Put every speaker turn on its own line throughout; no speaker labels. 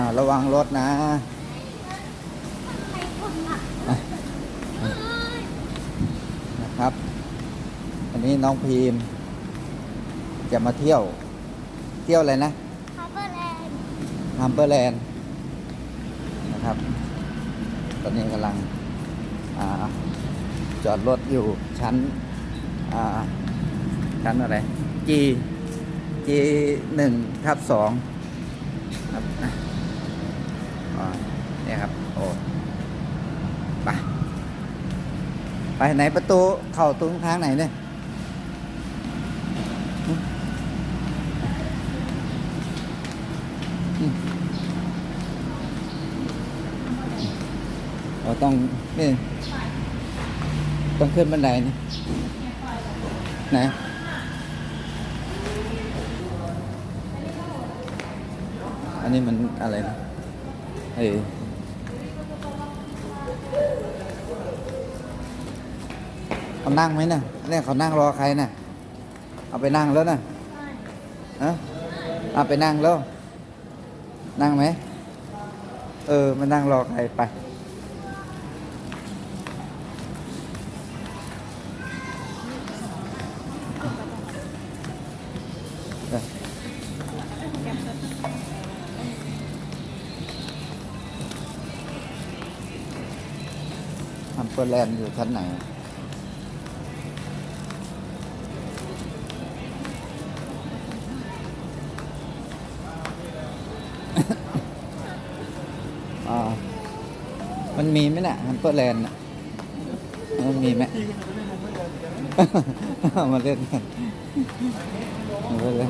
อ่าระวังรถนะ
ใครคนอะ
นะครับ อันนี้น้องพีม จะมาเที่ยว เที่ยวอะไรนะ
ฮาร์เบอร์แลนด์
ฮัมเปอร์แลนด์นะครับ ตอนนี้กำลังอาจอดรถอยู่ชั้นอ่าชั้นอะไร G G หนึ่งทับสองครับอ่า เนี่ยครับ โอ้ไปไปไหนประตูเข้าตรงทางไหนเนี่ยอืมอืมเราต้องนี่ต้องขึ้นบันไดนี่ไหนอันนี้มันอะไรนะ เออเขานั่งไหมน่ะเนี่ยเขานั่งรอใครน่ะ เอาไปนั่งแล้วนะ่ะฮะเอาไปนั่งแล้ว นั่งไหม เออมานั่งรอใครไป อร์แลนด์อยู่ชั้นไหนอ่ามันมีไหมน่ะฮัมเปอร์แลนด์น่ะมันมีไหมมาเล่นกันเอาเลย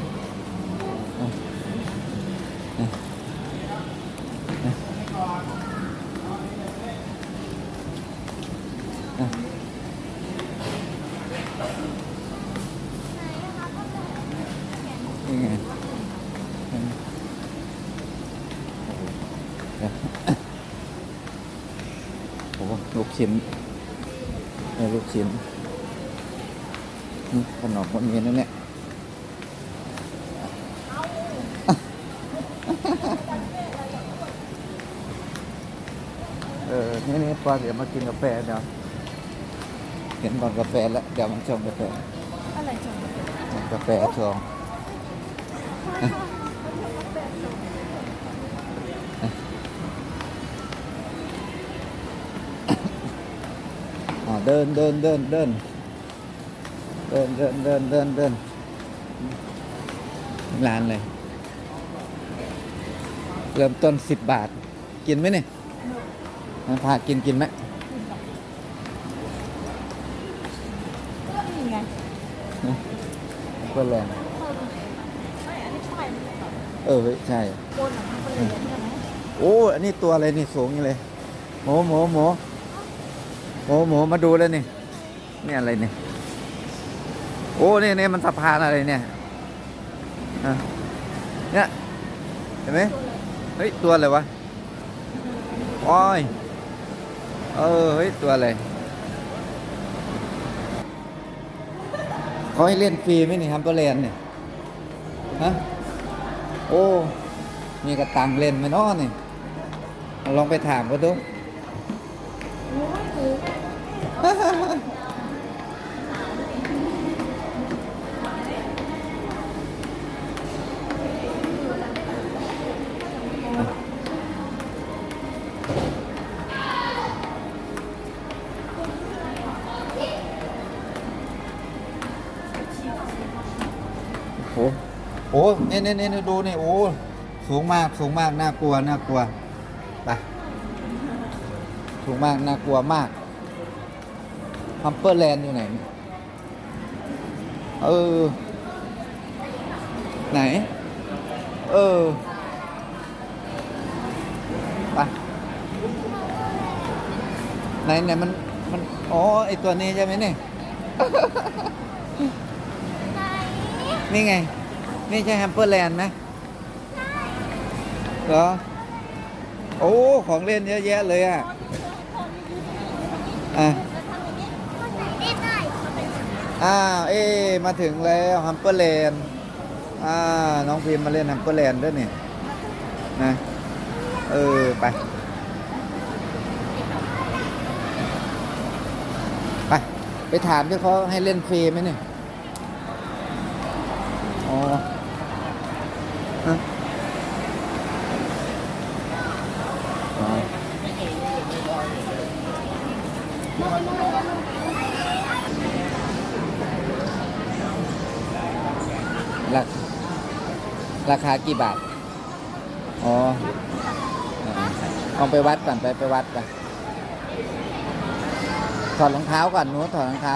เอาเอาเอา นี่ไงโอ้โหลูกชิ้นเออลูกชิ้นนี่ขนมมันมีนั่นเนี่ยเออ นี่นี่ปอเดี๋ยวมากินกาแฟเดี๋ยวเห็นบอนกาแฟแล้ว เดี๋ยวมันชงกาแฟ
อะไร
ชงกาแฟชง เดินเดินเดินเดินเดินเดินเดินเดินเดินร้านเลย เริ่มต้นสิบบาท กินไหมเนี่ยมาพากินกินไหม
ก็นี่ไง
ก็แรง
ไม่อันนี้ป้ายมันแบบ
เออใช่
บนหลังฮาร์เบอร์แลนใช่ไหม
โอ้อันนี้ตัวอะไรนี่สูงอย่างเลยหมูหมูหมูหมูหมูมาดูแล้วนี่นี่อะไรเนี่ยโอ้นี่นี่มันสะพานอะไรเนี่ยอะเนี่ยเห็นไหมเฮ้ยตัวอะไรวะโอ้ยเออเฮ้ยตัวอะไรเขาให้เล่นฟรีไหมนี่ฮัมเปอร์แลนด์เนี่ยฮะ โอ้ มีกระตังเล่นไหมเนาะนี่เอาลองไปถามเขาดู
โอ้ ยถือไง
โอ้โหนี่นี่นี่ดูนี่โอ้สูงมากสูงมากน่ากลัวน่ากลัวไปสูงมากน่ากลัวมากฮัมเปอร์แลนด์อยู่ไหนเนี่ยเออ ไหน เออไปไหนไหนมันมันอ๋อไอตัวนี้ใช่ไหมเนี่ย
ไหน
นี่ไง นี่ใช่แฮมเปอร์แลนด์ไหมเหรอ โอ้ ของเล่นเยอะแยะเลยอะ อะ
คนไหนเล่นได้
อ้าวเอ๊มาถึงแล้วฮัมเปอร์แลนด์อ่า น้องพิมมาเล่นฮัมเปอร์แลนด์ด้วยนี่นะ
เออ
ไป ไป ไปถามที่เขาให้เล่นฟรีไหมเนี่ยอ๋อฮะอ๋อ ราราคากี่บาท อ๋อเอาไปวัดก่อนไปไปวัดก่อนถอดรองเท้าก่อนหนูถอดรองเท้า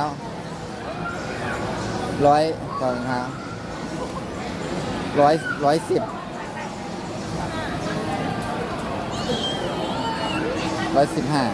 ร้อยถอดรองเท้า ร้อยร้อยสิบร้อยสิบห้า